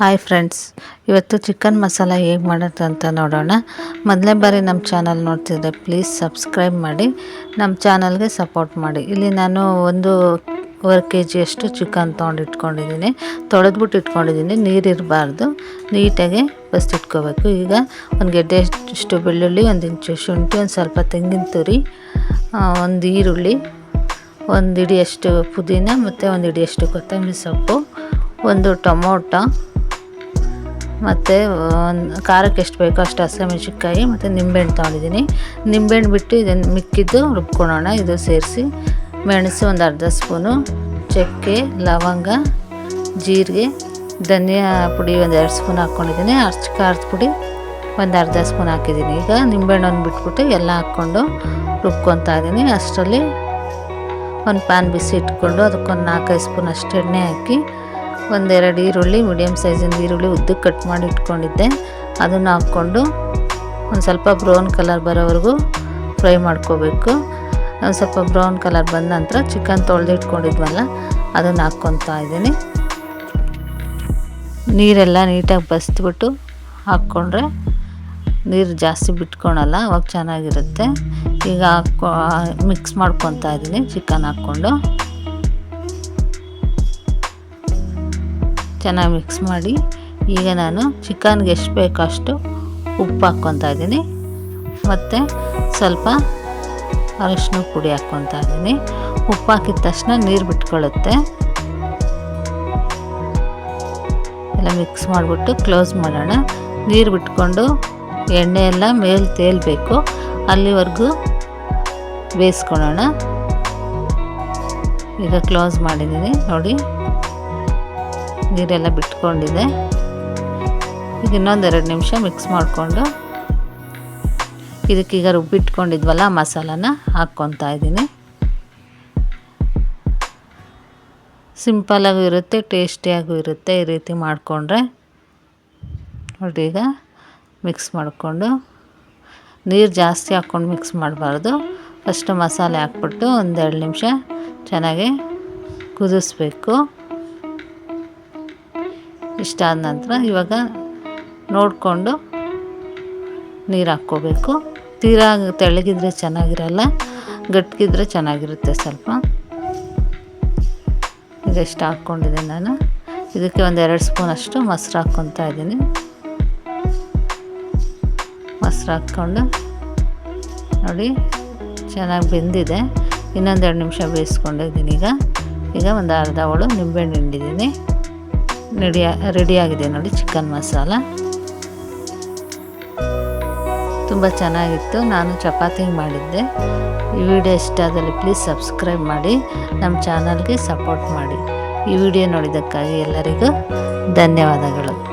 Hi friends ಇವತ್ತು chicken masala ಹೇಗೆ ಮಾಡೋದು ಅಂತ ನೋಡೋಣ. ಮೊದಲನೇ ಬಾರಿ ನಮ್ಮ ಚಾನಲ್ ನೋಡ್ತಿದ್ದೆ ಪ್ಲೀಸ್ ಸಬ್ಸ್ಕ್ರೈಬ್ ಮಾಡಿ ನಮ್ಮ ಚಾನಲ್ಗೆ ಸಪೋರ್ಟ್ ಮಾಡಿ. ಇಲ್ಲಿ ನಾನು ಒಂದು ಒಂದು ಕೆ ಜಿಯಷ್ಟು ಚಿಕನ್ ತೊಗೊಂಡು ಇಟ್ಕೊಂಡಿದ್ದೀನಿ. ತೊಳೆದ್ಬಿಟ್ಟು ಇಟ್ಕೊಂಡಿದ್ದೀನಿ ನೀರಿರಬಾರ್ದು ನೀಟಾಗಿ ಫಸ್ಟ್ ಇಟ್ಕೋಬೇಕು. ಈಗ ಒಂದು ಗೆಡ್ಡೆ ಅಷ್ಟು ಬೆಳ್ಳುಳ್ಳಿ, ಒಂದು ಇಂಚು ಶುಂಠಿ, ಒಂದು ಸ್ವಲ್ಪ ತೆಂಗಿನ ತುರಿ ಒಂದು ಈರುಳ್ಳಿ, ಒಂದು ಇಡಿಯಷ್ಟು ಪುದೀನ ಮತ್ತು ಒಂದು ಇಡಿಯಷ್ಟು ಕೊತ್ತಂಬರಿ ಸೊಪ್ಪು, ಒಂದು ಟೊಮೊಟೊ ಮತ್ತು ಖಾರಕ್ಕೆ ಎಷ್ಟು ಬೇಕೋ ಅಷ್ಟು ಹಸಿಮೆಣ್ಸಿನ್ಕಾಯಿ ಮತ್ತು ನಿಂಬೆಹಣ್ಣು ತೊಗೊಂಡಿದ್ದೀನಿ. ನಿಂಬೆಹಣ್ಣು ಬಿಟ್ಟು ಇದನ್ನು ಮಿಕ್ಕಿದ್ದು ರುಬ್ಕೊಳೋಣ ಇದು ಸೇರಿಸಿ ಮೆಣಸು ಒಂದು ಅರ್ಧ ಸ್ಪೂನು, ಚಕ್ಕೆ, ಲವಂಗ, ಜೀರಿಗೆ, ಧನಿಯಾ ಪುಡಿ ಒಂದು ಎರಡು ಸ್ಪೂನ್ ಹಾಕ್ಕೊಂಡಿದ್ದೀನಿ. ಅರ್ಚ ಖಾರದ ಪುಡಿ ಒಂದು ಅರ್ಧ ಸ್ಪೂನ್ ಹಾಕಿದ್ದೀನಿ. ಈಗ ನಿಂಬೆಹಣ್ಣನ್ನು ಬಿಟ್ಬಿಟ್ಟು ಎಲ್ಲ ಹಾಕ್ಕೊಂಡು ರುಬ್ಕೊತಾ ಇದ್ದೀನಿ. ಅಷ್ಟರಲ್ಲಿ ಒಂದು ಪ್ಯಾನ್ ಬಿಸಿ ಇಟ್ಕೊಂಡು ಅದಕ್ಕೊಂದು ನಾಲ್ಕೈದು ಸ್ಪೂನ್ ಅಷ್ಟು ಎಣ್ಣೆ ಹಾಕಿ ಒಂದೆರಡು ಈರುಳ್ಳಿ ಮೀಡಿಯಮ್ ಸೈಜಿಂದ ಈರುಳ್ಳಿ ಉದ್ದಕ್ಕೆ ಕಟ್ ಮಾಡಿ ಇಟ್ಕೊಂಡಿದ್ದೆ. ಅದನ್ನು ಹಾಕ್ಕೊಂಡು ಒಂದು ಸ್ವಲ್ಪ ಬ್ರೌನ್ ಕಲರ್ ಬರೋವರೆಗೂ ಫ್ರೈ ಮಾಡ್ಕೋಬೇಕು. ಒಂದು ಸ್ವಲ್ಪ ಬ್ರೌನ್ ಕಲರ್ ಬಂದ ನಂತರ ಚಿಕನ್ ತೊಳೆದು ಇಟ್ಕೊಂಡಿದ್ವಲ್ಲ, ಅದನ್ನು ಹಾಕ್ಕೊತಾ ಇದ್ದೀನಿ. ನೀರೆಲ್ಲ ನೀಟಾಗಿ ಬಸ್ದುಬಿಟ್ಟು ಹಾಕ್ಕೊಂಡ್ರೆ ನೀರು ಜಾಸ್ತಿ ಬಿಟ್ಕೊಳಲ್ಲ, ಅವಾಗ ಚೆನ್ನಾಗಿರುತ್ತೆ. ಈಗ ಹಾಕ್ಕೊ ಮಿಕ್ಸ್ ಮಾಡ್ಕೊತಾ ಇದ್ದೀನಿ ಚಿಕನ್ ಹಾಕ್ಕೊಂಡು. ಚೆನ್ನಾಗಿ ಮಿಕ್ಸ್ ಮಾಡಿ ಈಗ ನಾನು ಚಿಕನ್ಗೆ ಎಷ್ಟು ಬೇಕೋ ಅಷ್ಟು ಉಪ್ಪು ಹಾಕ್ಕೊತಾ ಇದ್ದೀನಿ. ಮತ್ತು ಸ್ವಲ್ಪ ಅರಿಶಿನ ಪುಡಿ ಹಾಕ್ಕೊತಾ ಇದ್ದೀನಿ. ಉಪ್ಪು ಹಾಕಿದ ತಕ್ಷಣ ನೀರು ಬಿಟ್ಕೊಳ್ಳುತ್ತೆ. ಎಲ್ಲ ಮಿಕ್ಸ್ ಮಾಡಿಬಿಟ್ಟು ಕ್ಲೋಸ್ ಮಾಡೋಣ. ನೀರು ಬಿಟ್ಕೊಂಡು ಎಣ್ಣೆ ಎಲ್ಲ ಮೇಲೆ ತೇಲ್ಬೇಕು. ಅಲ್ಲಿವರೆಗೂ ಬೇಯಿಸ್ಕೊಳ್ಳೋಣ. ಈಗ ಕ್ಲೋಸ್ ಮಾಡಿದ್ದೀನಿ. ನೋಡಿ. ನೀರೆಲ್ಲ ಬಿಟ್ಕೊಂಡಿದೆ. ಈಗ ಇನ್ನೊಂದೆರಡು ನಿಮಿಷ ಮಿಕ್ಸ್ ಮಾಡಿಕೊಂಡು ಇದಕ್ಕೀಗ ರುಬ್ಬಿಟ್ಕೊಂಡಿದ್ವಲ್ಲ ಮಸಾಲಾನ ಹಾಕ್ಕೊತಾ ಇದ್ದೀನಿ. ಸಿಂಪಲಾಗೂ ಇರುತ್ತೆ, ಟೇಸ್ಟಿಯಾಗೂ ಇರುತ್ತೆ ಈ ರೀತಿ ಮಾಡಿಕೊಂಡ್ರೆ. ನೋಡಿ ಈಗ ಮಿಕ್ಸ್ ಮಾಡಿಕೊಂಡು ನೀರು ಜಾಸ್ತಿ ಹಾಕ್ಕೊಂಡು ಮಿಕ್ಸ್ ಮಾಡಬಾರ್ದು. ಫಸ್ಟು ಮಸಾಲೆ ಹಾಕ್ಬಿಟ್ಟು ಒಂದೆರಡು ನಿಮಿಷ ಚೆನ್ನಾಗಿ ಕುದಿಸ್ಬೇಕು. ಇಷ್ಟ ಆದ ನಂತರ ಇವಾಗ ನೋಡಿಕೊಂಡು ನೀರು ಹಾಕ್ಕೋಬೇಕು. ತೀರಾ ತೆಳ್ಳಗಿದ್ರೆ ಚೆನ್ನಾಗಿರಲ್ಲ, ಗಟ್ಟಿಗಿದ್ರೆ ಚೆನ್ನಾಗಿರುತ್ತೆ ಸ್ವಲ್ಪ. ಇದೆಷ್ಟು ಹಾಕ್ಕೊಂಡಿದ್ದೀನಿ ನಾನು. ಇದಕ್ಕೆ ಒಂದು ಎರಡು ಸ್ಪೂನ್ ಅಷ್ಟು ಮೊಸರು ಹಾಕ್ಕೊತಾ ಇದ್ದೀನಿ. ಮೊಸರು ಹಾಕ್ಕೊಂಡು ನೋಡಿ, ಚೆನ್ನಾಗಿ ಬೆಂದಿದೆ. ಇನ್ನೊಂದೆರಡು ನಿಮಿಷ ಬೇಯಿಸ್ಕೊಂಡಿದ್ದೀನಿ ಈಗ. ಈಗ ಒಂದು ಅರ್ಧ ಅವಳು ನಿಂಬೆಹಣ್ಣು ಹಿಂಡಿದ್ದೀನಿ. ರೆಡಿ ರೆಡಿಯಾಗಿದೆ ನೋಡಿ ಚಿಕನ್ ಮಸಾಲ. ತುಂಬ ಚೆನ್ನಾಗಿತ್ತು. ನಾನು ಚಪಾತಿ ಮಾಡಿದ್ದೆ. ಈ ವಿಡಿಯೋ ಇಷ್ಟ ಆದಲ್ಲಿ ಪ್ಲೀಸ್ ಸಬ್ಸ್ಕ್ರೈಬ್ ಮಾಡಿ. ನಮ್ಮ ಚಾನಲ್ಗೆ ಸಪೋರ್ಟ್ ಮಾಡಿ. ಈ ವಿಡಿಯೋ ನೋಡಿದ್ದಕ್ಕಾಗಿ ಎಲ್ಲರಿಗೂ ಧನ್ಯವಾದಗಳು.